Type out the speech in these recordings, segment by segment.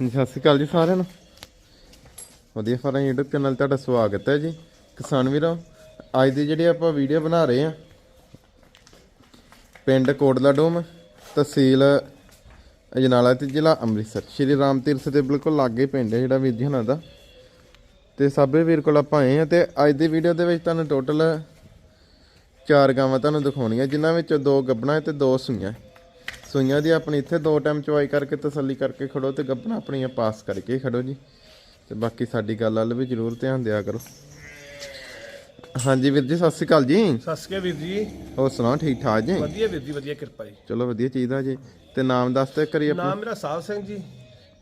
ਹਾਂਜੀ, ਸਤਿ ਸ਼੍ਰੀ ਅਕਾਲ ਜੀ ਸਾਰਿਆਂ ਨੂੰ। ਵਧੀਆ ਫਾਰਮ YouTube ਚੈਨਲ ਤੁਹਾਡਾ ਸਵਾਗਤ ਹੈ ਜੀ। ਕਿਸਾਨ ਵੀਰੋ ਅੱਜ ਦੀ ਜਿਹੜੀ ਆਪਾਂ ਵੀਡੀਓ ਬਣਾ ਰਹੇ ਆ ਪਿੰਡ ਕੋਟਲਾ ਡੋਮ ਤਹਿਸੀਲ ਅਜਨਾਲਾ ਤੇ ਜ਼ਿਲ੍ਹਾ ਅੰਮ੍ਰਿਤਸਰ। ਸ਼੍ਰੀ ਰਾਮ ਤੀਰਥ ਦੇ ਬਿਲਕੁਲ ਲਾਗੇ ਪਿੰਡ ਹੈ ਜਿਹੜਾ ਵੀਰ ਜੀ ਹੁਣਾਂ ਦਾ। ਤੇ ਸਾਬੇ ਵੀਰ ਕੋਲ ਆਪਾਂ ਆਏ ਆ ਤੇ ਅੱਜ ਦੀ ਵੀਡੀਓ ਦੇ ਵਿੱਚ ਤੁਹਾਨੂੰ ਟੋਟਲ ਚਾਰ ਗਾਵਾਂ ਤੁਹਾਨੂੰ ਦਿਖਾਉਣੀਆਂ ਜਿਨ੍ਹਾਂ ਵਿੱਚ ਦੋ ਗੱਬਣਾ ਤੇ ਦੋ ਸੂਈਆਂ। ਸੂਈਆਂ ਦੀ ਆਪਣੀ ਇੱਥੇ ਦੋ ਟਾਈਮ ਚਵਾਈ ਕਰਕੇ ਤਸੱਲੀ ਕਰਕੇ ਖੜੋ ਤੇ ਗੱਬਣਾ ਆਪਣੀਆਂ ਪਾਸ ਕਰਕੇ ਖੜੋ ਜੀ। ਤੇ ਬਾਕੀ ਸਾਡੀ ਗੱਲ ਵੱਲ ਵੀ ਜ਼ਰੂਰ ਧਿਆਨ ਦਿਆ ਕਰੋ। ਹਾਂਜੀ ਵੀਰ ਜੀ ਸਤਿ ਸ਼੍ਰੀ ਅਕਾਲ ਜੀ। ਸਤਿ ਸ਼੍ਰੀ ਅਕਾਲ ਵੀਰ ਜੀ। ਹੋਰ ਸੁਣਾਓ ਠੀਕ ਠਾਕ ਜੀ? ਵਧੀਆ ਵੀਰ ਜੀ ਵਧੀਆ ਕਿਰਪਾ ਜੀ। ਚਲੋ ਵਧੀਆ ਚਾਹੀਦਾ ਜੀ। ਤੇ ਨਾਮ ਦੱਸ ਤੇ ਕਰੀ ਆਪਣਾ। ਨਾਮ ਮੇਰਾ ਸਾਹਿਬ ਸਿੰਘ ਜੀ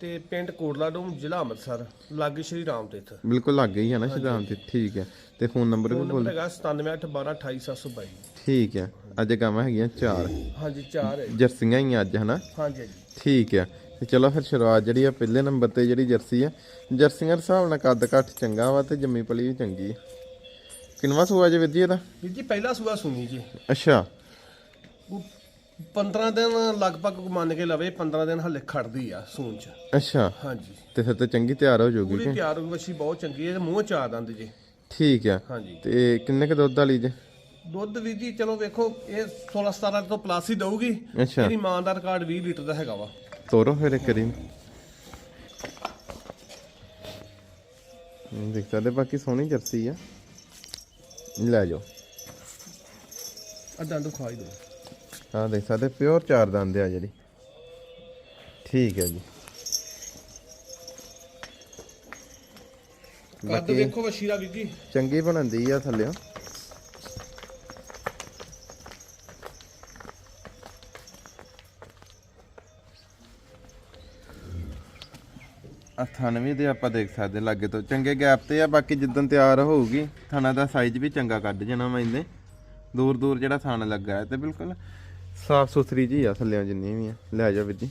ਤੇ ਪਿੰਡ ਕੋਟਲਾ ਡੋਮ ਜ਼ਿਲ੍ਹਾ ਅੰਮ੍ਰਿਤਸਰ ਲਾਗੇ ਸ਼੍ਰੀ ਰਾਮ ਤੀਰਥ। ਬਿਲਕੁਲ ਲੱਗ ਗਈ ਹੈ ਨਾ ਸ਼ਿਦਾਮ ਤੇ ਠੀਕ ਹੈ। ਤੇ ਫੋਨ ਨੰਬਰ ਵੀ ਬੋਲ। ਹੈਗਾ 9781128722 ਠੀਕ ਹੈ। ਅੱਜ ਗਾਵਾਂ ਹੈਗੀਆਂ ਚਾਰ। ਹਾਂਜੀ ਚਾਰ ਹੈ ਜੀ। ਜਰਸੀਆਂ ਹੀ ਅੱਜ ਹਨਾ? ਹਾਂਜੀ ਹਾਂਜੀ। ਠੀਕ ਹੈ। ਤੇ ਚਲੋ ਫਿਰ ਸ਼ੁਰੂਆਤ ਜਿਹੜੀ ਆ ਪਹਿਲੇ ਨੰਬਰ ਤੇ ਜਿਹੜੀ ਜਰਸੀ ਆ ਜਰਸੀਆਂ ਦੇ ਹਿਸਾਬ ਨਾਲ ਕੱਦ ਕੱਠ ਚੰਗਾ ਵਾ ਤੇ ਜੰਮੀ ਪਲੀ ਵੀ ਚੰਗੀ ਆ। ਕਿੰਨਵਾ ਸੂਆ ਜੇ ਵੀਰ ਜੀ ਇਹਦਾ? ਵੀਰ ਜੀ ਪਹਿਲਾ ਸੂਆ ਸੁਣੀ ਜੀ। ਅੱਛਾ। ਉਹ 15 ਦਿਨ ਲਗਭਗ ਮੰਨ ਕੇ ਲਵੇ 15 ਦਿਨ ਹਲੇ ਖੜਦੀ ਆ ਸੂਣ ਚ। ਅੱਛਾ। ਹਾਂਜੀ। ਤੇ ਫਿਰ ਤੇ ਚੰਗੀ ਤਿਆਰ ਹੋ ਜਾਊਗੀ ਪੂਰੀ ਤਿਆਰ ਹੋਈ ਵੱਛੀ ਬਹੁਤ ਚੰਗੀ ਹੈ ਤੇ ਮੂੰਹ ਚਾਰ ਦੰਦ ਜੀ। ਠੀਕ ਆ। ਹਾਂਜੀ। ਤੇ ਕਿੰਨੇ ਕ ਦੁੱਧ ਵਾਲੀ ਜੇ? ਦੁੱਧ ਵੀਰ ਜੀ ਚਲੋ ਵੇਖੋ ਇਹ 16 17 ਤੋਂ ਪਲੱਸ ਹੀ ਦਊਗੀ। ਅੱਛਾ। ਇਹਦੀ ਮਾਂ ਦਾ ਰਿਕਾਰਡ 20 ਲੀਟਰ ਦਾ ਹੈਗਾ ਵਾ। ਤੋਰੋ ਫਿਰ ਇੱਕ ਕਰੀ ਦੇਖ ਸਕਦੇ ਬਾਕੀ ਸੋਹਣੀ ਜਰਸੀ ਆ। ਲੈ ਜਾਓ। ਆ ਦੰਦ ਖਾਈ ਦੋ। ਹਾਂ ਦੇਖ ਸਕਦੇ ਪਿਓਰ ਚਾਰ ਦੰਦ ਆ ਜਿਹੜੀ। ਠੀਕ ਹੈ ਜੀ। ਕੱਦ ਵੇਖੋ ਦਾ ਵੀਰ ਜੀ। ਚੰਗੀ ਬਣਦੀ ਆ ਥੱਲਿਓ। ਆ ਥਣ ਵੀ ਆਪਾਂ ਦੇਖ ਸਕਦੇ ਲਾਗੇ ਤੋਂ। ਚੰਗੇ ਗੈਪ ਤੇ ਆ, ਬਾਕੀ ਜਿੱਦਣ ਤਿਆਰ ਹੋਊਗੀ, ਥਣਾ ਦਾ ਸਾਈਜ਼ ਵੀ ਚੰਗਾ ਕੱਢ ਜਾਣਾ ਵਾ ਇਹਨੇ। ਦੂਰ ਦੂਰ ਜਿਹੜਾ ਥਣ ਲੱਗਾ ਹੈ ਤੇ ਬਿਲਕੁਲ ਸਾਫ਼ ਸੁਥਰੀ ਜੀ ਆ ਥੱਲਿਆਂ ਜਿੰਨੀ ਵੀ ਆ। ਲੈ ਜਾ ਵੀਰ ਜੀ।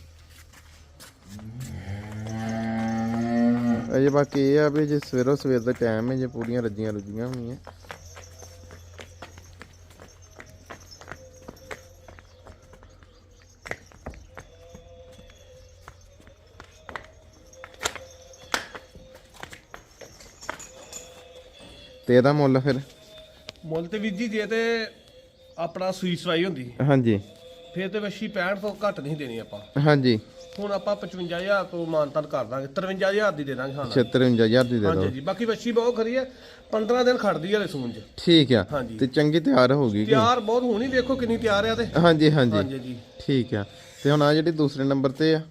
ਅਜੇ ਬਾਕੀ ਇਹ ਆ ਵੀ ਜੇ ਸਵੇਰੋਂ ਸਵੇਰ ਦਾ ਟਾਈਮ ਹੈ, ਜੇ ਪੂਰੀਆਂ ਰੱਜੀਆਂ ਰੁੱਜੀਆਂ ਹੋਈਆਂ ਤੇ ਇਹਦਾ ਮੁੱਲ ਫਿਰ? ਮੁੱਲ ਤੇ ਵੀਰ ਜੀ ਜੇ ਤੇ ਆਪਣਾ ਸੂਈ ਸਵਾਈ ਹੁੰਦੀ ਹਾਂਜੀ। ਫਿਰ ਤੇ ਵੱਛੀ 65 ਤੋਂ ਘੱਟ ਨਹੀਂ ਦੇਣੀ ਆਪਾਂ। ਹਾਂਜੀ। ਹੁਣ ਆਪਾਂ 55000 ਤੋਂ ਮਾਨਤਾਨ ਕਰ ਦਾਂਗੇ 53000 ਦੀ ਦੇ ਦਾਂਗੇ ਹਾਂ। 76000 ਦੀ ਦੇ ਹਾਂਜੀ ਦਿਓ। ਜੀ ਬਾਕੀ ਵੱਛੀ ਬਹੁਤ ਖਰੀ ਹੈ 15 ਦਿਨ ਖੜਦੀ ਹੈ ਹਲੇ ਸੂਣ ਚ ਠੀਕ ਆ। ਹਾਂਜੀ। ਤੇ ਚੰਗੀ ਤਿਆਰ ਹੋਊਗੀ ਕਿ? ਤਿਆਰ ਬਹੁਤ ਹੋਣੀ ਵੇਖੋ ਕਿੰਨੀ ਤਿਆਰ ਆ ਤੇ। ਹਾਂਜੀ ਹਾਂਜੀ। ਹਾਂਜੀ ਜੀ ਠੀਕ ਆ। ਤੇ ਹੁਣ ਆ ਜਿਹੜੀ ਦੂਸਰੇ ਨੰਬਰ ਤੇ ਆ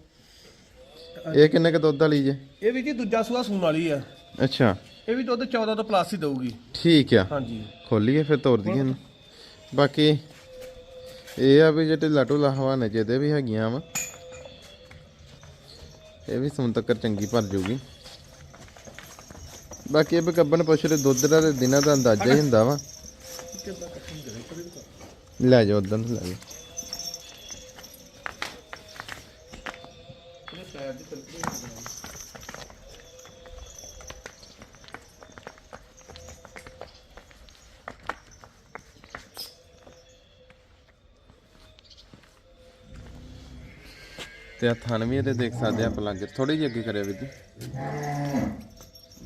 ਇਹ ਕਿੰਨੇ ਕ ਦੁੱਧ ਵਾਲੀ ਜੇ? ਇਹ ਵੀ ਜੀ ਦੂਜਾ ਸੂਆ ਸੂਣ ਵਾਲੀ ਆ। ਅੱਛਾ। ਇਹ ਵੀ ਦੁੱਧ 14 ਤੋਂ ਪਲੱਸ ਹੀ ਦਊਗੀ। ਠੀਕ ਆ। ਹਾਂਜੀ। ਖੋਲੀਏ ਫਿਰ ਤੋਰ ਦਈਏ ਇਹਨੂੰ। ਬਾਕੀ ਇਹ ਆ ਵੀ ਜਿਹੜੇ ਲਾਟੂ ਲਾਹਵਾਨੇ ਜਿਹਦੇ ਵੀ ਹੈਗੀਆਂ ਵਾ ਇਹ ਵੀ ਸੁਣ ਤੱਕ ਚੰਗੀ ਭਰ ਜੂਗੀ। ਬਾਕੀ ਇਹ ਵੀ ਕੱਬਨ ਪੁੱਛ ਰਹੇ ਦੁੱਧ ਦਾ ਤੇ ਦਿਨਾਂ ਦਾ ਅੰਦਾਜ਼ਾ ਹੀ ਹੁੰਦਾ ਵਾ। ਲੈ ਜਾਓ ਉਦੋਂ ਲੈ ਜਾਓ। ਤੇ ਆ ਥਣ ਵੀ ਇਹਦੇ ਦੇਖ ਸਕਦੇ ਆ ਪਲੰਗ ਥੋੜੀ ਜਿਹੀ ਅੱਗੇ ਕਰਿਆ ਵੀਰ ਜੀ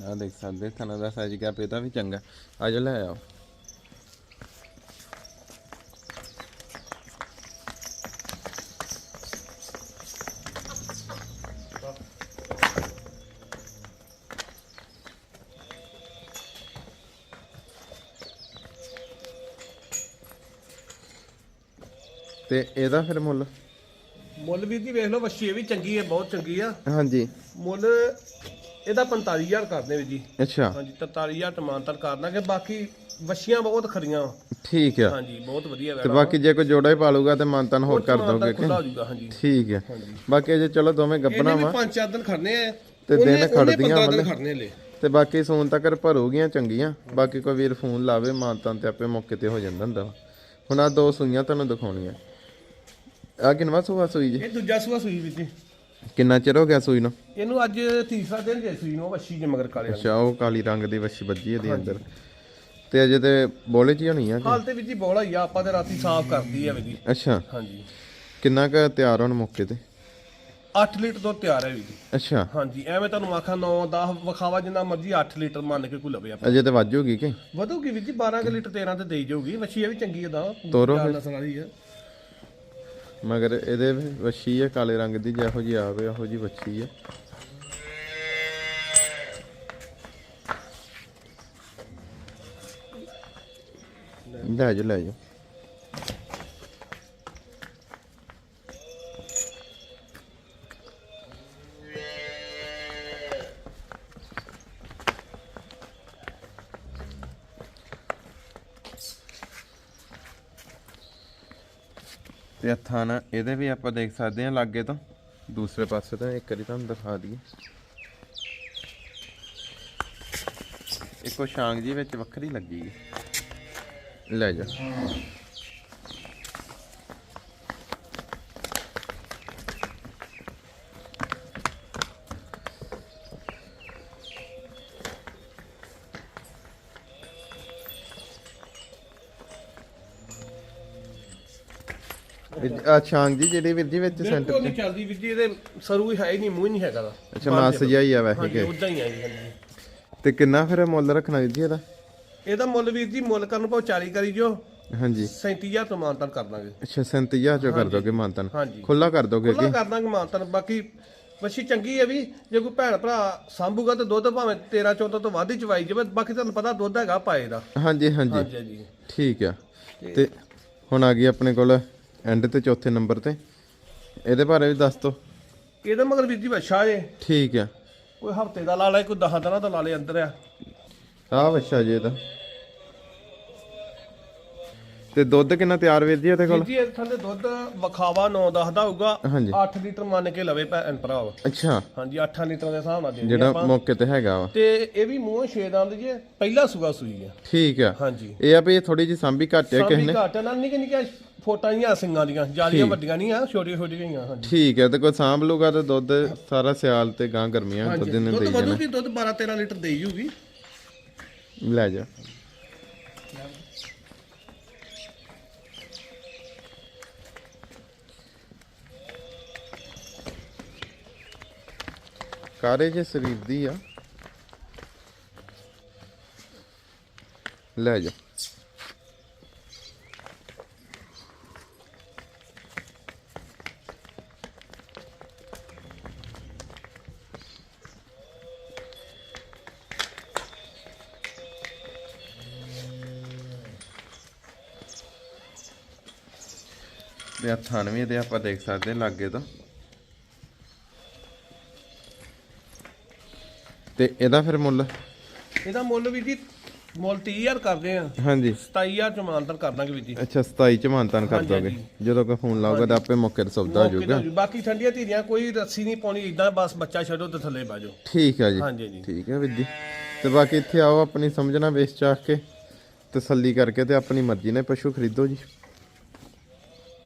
ਆ ਦੇਖ ਸਕਦੇ, ਥਣ ਦਾ ਸਾਈਜ਼ ਗਿਆ ਇਹਦਾ ਵੀ ਚੰਗਾ। ਅੱਜ ਲੈ ਆਓ। ਤੇ ਇਹਦਾ ਫਿਰ ਮੁੱਲ? ਮੁੱਲ ਵੀਰ ਜੀ ਵੇਖ ਲਓ ਵੱਛੀ ਇਹ ਵੀ ਚੰਗੀ ਹੈ ਬਹੁਤ ਚੰਗੀ ਆ। ਹਾਂਜੀ। ਮੁੱਲ ਇਹਦਾ 45000 ਕਰਦੇ ਵੀਰ ਜੀ। ਅੱਛਾ। ਹਾਂਜੀ 43000 ਟਮਾਟਰ ਕਰ ਦਾਂਗੇ ਬਾਕੀ ਵੱਛੀਆਂ ਬਹੁਤ ਖਰੀਆਂ। ਵਾਂ। ਠੀਕ ਆ। ਹਾਂਜੀ ਬਹੁਤ ਵਧੀਆ ਤੇ ਵੈਣਾ ਬਾਕੀ ਜੇ ਕੋਈ ਜੋੜਾ ਹੀ ਪਾਲੂਗਾ ਤੇ ਮਾਨਤਨ ਹੋਰ ਕਰ ਦੋਗੇ ਕਿ ਠੀਕ ਹੈ ਬਾਕੀ ਜੇ ਚਲੋ ਦੋਵੇਂ ਗੱਬਣਾ ਵੀ ਵਾ। ਪੰਜ ਚਾਰ ਦਿਨ ਖੜਨੇ ਆ। ਤੇ ਦਿਨ ਖੜਦੀਆਂ 15 ਦਿਨ ਮਤਲਬ। ਤੇ ਬਾਕੀ ਸੂਨ ਤੱਕ ਭਰੂਗੀਆਂ ਚੰਗੀਆਂ। ਬਾਕੀ ਕੋਈ ਵੀਰ ਫੋਨ ਲਾਵੇ ਮਾਨਤਨ ਤੇ ਆਪੇ ਮੌਕੇ ਤੇ ਹੋ ਜਾਂਦਾ ਹੁੰਦਾ ਵਾ। ਹੁਣ ਆ ਦੋ ਸੂਈਆਂ ਤੁਹਾਨੂੰ ਦਿਖਾਉਣੀਆਂ। ਆ ਕਿੰਨਵਾ ਸੂਆ ਸੂਈ ਜੀ? ਇਹ ਦੂਜਾ ਸੂਆ ਸੂਈ ਵੀਰ ਜੀ। ਕਿੰਨਾ ਚਿਰ ਹੋ ਗਿਆ ਸੂਈ ਨੂੰ? ਇਹਨੂੰ ਅੱਜ ਤੀਸਰਾ ਦਿਨ ਜੇ ਸੂਈ ਨੂੰ ਵੱਛੀ ਜੇ ਮਗਰ ਕਾਲੇ ਅੱਛਾ ਉਹ ਕਾਲੀ ਰੰਗ ਦੀ ਵੱਛੀ ਵੱਜੀ ਇਹਦੇ ਅੰਦਰ। ਤੇ ਅਜੇ ਤੇ ਬੋਲੇ ਚ ਹੀ ਹੋਣੀ ਆ ਹਾਲ ਤੇ ਵੀਰ ਜੀ ਬੋਲਾ ਹੀ ਆ ਆਪਾਂ ਤੇ ਰਾਤੀ ਸਾਫ਼ ਕਰਦੀ ਆ ਵੀਰ ਜੀ। ਅੱਛਾ। ਹਾਂਜੀ। ਕਿੰਨਾ ਕ ਤਿਆਰ ਹੋਣ ਮੌਕੇ ਤੇ? 8 ਲੀਟਰ ਦੁੱਧ ਤਿਆਰ ਹੈ ਵੀਰ ਜੀ। ਅੱਛਾ। ਹਾਂਜੀ ਐਵੇਂ ਤੁਹਾਨੂੰ ਆਖਾਂ 9 10 ਵਿਖਾਵਾ ਜਿੰਨਾ ਮਰਜ਼ੀ 8 ਲੀਟਰ ਮੰਨ ਕੇ ਕੋਈ ਲਵੇ ਆਪਾਂ। ਅਜੇ ਤੇ ਵਾਜੂਗੀ ਕਿ? ਵਧੂਗੀ ਵੀਰ ਜੀ 12 ਕੁ ਲੀਟਰ 13 ਤੇ ਦੇਈ ਜਾਊਗੀ ਵੱਛੀ ਇਹ ਵੀ ਚੰਗੀ ਹੈ ਦਾ ਤੋਰੋ ਫਿਰ। ਨਸਲ ਵਾਲੀ ਹੈ ਮਗਰ ਇਹਦੇ ਵੱਛੀ ਹੈ ਕਾਲੇ ਰੰਗ ਦੀ ਜਿਹੋ ਜੀ ਆਵੇ, ਉਹੋ ਜੀ ਵੱਛੀ ਹੈ ਲੈ ਜਾ ਲੈ ਜਾ ਤੇ ਹੱਥਾਂ ਨਾਲ ਇਹਦੇ ਵੀ ਆਪਾਂ ਦੇਖ ਸਕਦੇ ਹਾਂ ਲਾਗੇ ਤੋਂ। ਦੂਸਰੇ ਪਾਸੇ ਤੋਂ ਇੱਕ ਵਾਰੀ ਤੁਹਾਨੂੰ ਦਿਖਾ ਦਈਏ। ਇੱਕੋ ਸ਼ਾਂਗ ਜੀ ਵਿੱਚ ਵੱਖਰੀ ਲੱਗੀ ਹੈ। ਲੈ ਜਾ। ਆ ਸ਼ਾਂਗ ਜੀ ਜਿਹੜੀ ਵੀਰ ਜੀ ਵਿੱਚ ਬਿਲਕੁਲ ਸੈਂਟਰ ਨਹੀਂ ਚੱਲਦੀ ਵੀਰ ਜੀ ਇਹਦੇ ਸਰੂ ਹੀ ਹੈ ਹੀ ਨਹੀਂ ਮੂੰਹ ਹੀ ਨਹੀਂ ਹੈਗਾ ਦਾ ਅੱਛਾ ਮਾਸ ਜਿਹਾ ਹੀ ਆ ਵੈਸੇ ਹਾਂਜੀ ਕਿ। ਉਦਾਂ ਹੀ ਆ ਜੀ ਹਾਂਜੀ। ਤੇ ਕਿੰਨਾ ਫਿਰ ਮੁੱਲ ਰੱਖਣਾ ਵੀਰ ਜੀ ਇਹਦਾ? ਇਹਦਾ ਮੁੱਲ ਵੀਰ ਜੀ ਮੁੱਲ ਕਰਨ ਭਾਵੇਂ 40 ਕਰੀ ਜੋ ਹਾਂਜੀ। 37000 ਤੋਂ ਮਾਨਤਨ ਕਰ ਦਾਂਗੇ। ਅੱਛਾ 37000 ਚੋਂ ਕਰ ਦੋਗੇ ਮਾਨਤਨ। ਹਾਂਜੀ। ਖੁੱਲਾ ਕਰ ਦੋਗੇ ਖੁੱਲਾ ਕਰ ਦਾਂਗੇ ਮਾਨਤਨ ਬਾਕੀ ਵੱਛੀ ਚੰਗੀ ਹੈ ਵੀ ਜੇ ਕੋਈ ਭੈਣ ਭਰਾ ਸਾਂਭੂਗਾ ਤੇ ਦੁੱਧ ਭਾਵੇਂ 13 14 ਤੋਂ ਵੱਧ ਹੀ ਚਵਾਈ ਜਾਵੇ ਬਾਕੀ ਤੁਹਾਨੂੰ ਪਤਾ ਦੁੱਧ ਹੈਗਾ ਪਾਏ ਦਾ। ਹਾਂਜੀ ਹਾਂਜੀ। ਹਾਂਜੀ ਹਾਂਜੀ। ਠੀਕ ਆ। ਤੇ ਹੁਣ ਆ ਗਈ ਆਪਣੇ ਕੋਲ ਐਂਡ ਤੇ ਚੌਥੇ ਨੰਬਰ ਤੇ। ਇਹਦੇ ਬਾਰੇ ਵੀ ਦੱਸ ਦੋ। ਇਹਦਾ ਮਗਰ ਵੀਰ ਜੀ ਵੱਛਾ ਜੇ। ਠੀਕ ਆ। ਕੋਈ ਹਫ਼ਤੇ ਦਾ ਲਾ ਲੈ ਕੋਈ 10 ਦਿਨਾਂ ਦਾ ਲਾ ਲੈ ਅੰਦਰ ਆ। ਆਹ ਵੱਛਾ ਜੀ ਇਹਦਾ। ਤੇ ਦੁੱਧ ਕਿੰਨਾ ਤਿਆਰ ਵੀਰ ਜੀ ਇਹਦੇ ਕੋਲ? ਜੀ ਇਹ ਥੱਲੇ ਦੁੱਧ ਵਿਖਾਵਾ 9 10 ਦਾ ਹੋਊਗਾ। ਹਾਂਜੀ। 8 ਲੀਟਰ ਮੰਨ ਕੇ ਲਵੇ ਭੈਣ ਭਰਾ। ਅੱਛਾ। ਹਾਂਜੀ 8 ਲੀਟਰ ਦੇ ਹਿਸਾਬ ਨਾਲ ਦੇ ਜਿਹੜਾ ਮੌਕੇ ਤੇ ਹੈਗਾ ਵਾ। ਤੇ ਇਹ ਵੀ ਮੂੰਹ ਛੇ ਦੰਦ ਜੇ ਪਹਿਲਾ ਸੁਗਾ ਸੂਈ ਆ। ਠੀਕ ਆ। ਹਾਂਜੀ। ਇਹ ਆ ਵੀ ਥੋੜੀ ਜੀ ਸਾਂਭੀ ਘੱਟ ਹੈ ਕਿਸੇ ਨੇ? ਘਾਟ ਨਾਲ ਨਿੱਕੇ ਨਿੱਕੇ ਫੋਟਾਂ ਹੀ ਆ ਸਿੰਘਾਂ ਦੀਆਂ ਜਿਆਦੀਆਂ ਵੱਡੀਆਂ ਨਹੀਂ ਆ ਛੋਟੀਆਂ ਛੋਟੀਆਂ ਹੀ ਆ ਹਾਂਜੀ। ਠੀਕ ਹੈ ਤੇ ਕੋਈ ਸਾਂਭ ਲੂਗਾ ਤੇ ਦੁੱਧ ਸਾਰਾ ਸਿਆਲ ਤੇ ਗਾਂ ਗਰਮੀਆਂ ਦੁੱਧ ਨੇ ਦੁੱਧ ਦੇਈ ਜਾਣਾ। ਵਧੂਗੀ ਦੁੱਧ 12 13 ਲੀਟਰ ਦੇਈ ਜੂਗੀ ਲੈ ਜਾ। ਸਾਰੇ ਜੇ ਸਰੀਰ ਦੀ ਆ। ਲੈ ਜਾ। ਤੇ ਆਹ ਥਣ ਵੀ ਆਪਾਂ ਦੇਖ ਸਕਦੇ ਹਾਂ ਲਾਗੇ ਤੋਂ। ਤੇ ਇਹਦਾ ਫਿਰ ਮੁੱਲ? ਇਹਦਾ ਮੁੱਲ ਵੀ ਜੀ ਮੁੱਲ 30000 ਕਰਦੇ ਆ। ਹਾਂਜੀ। 27000 ਚ ਮਾਨਤਨ ਕਰ ਦਾਂਗੇ ਵੀ ਜੀ। ਅੱਛਾ 27 ਚ ਮਾਨਤਾਨ ਕਰ ਦੋਗੇ। ਜਦੋਂ ਕੋਈ ਫੋਨ ਲਾਓਗੇ ਤਾਂ ਆਪੇ ਮੌਕੇ ਤੇ ਸੌਦਾ ਹੋ ਜਾਊਗਾ। ਬਾਕੀ ਠੰਡੀਆਂ ਧੀਰੀਆਂ ਕੋਈ ਰੱਸੀ ਨਹੀਂ ਪਾਉਣੀ ਇਦਾਂ ਬਸ ਬੱਚਾ ਛੱਡੋ ਤੇ ਥੱਲੇ ਬਾਜੋ ਠੀਕ ਹੈ ਜੀ। ਹਾਂਜੀ ਜੀ ਠੀਕ ਹੈ ਵੀਰ ਜੀ। ਤੇ ਬਾਕੀ ਇੱਥੇ ਆਓ ਆਪਣੀ ਸਮਝਣਾ ਵੇਚ ਚਾਖ ਕੇ ਤਸੱਲੀ ਕਰਕੇ ਤੇ ਆਪਣੀ ਮਰਜ਼ੀ ਨਾਲ ਪਸ਼ੂ ਖਰੀਦੋ ਜੀ।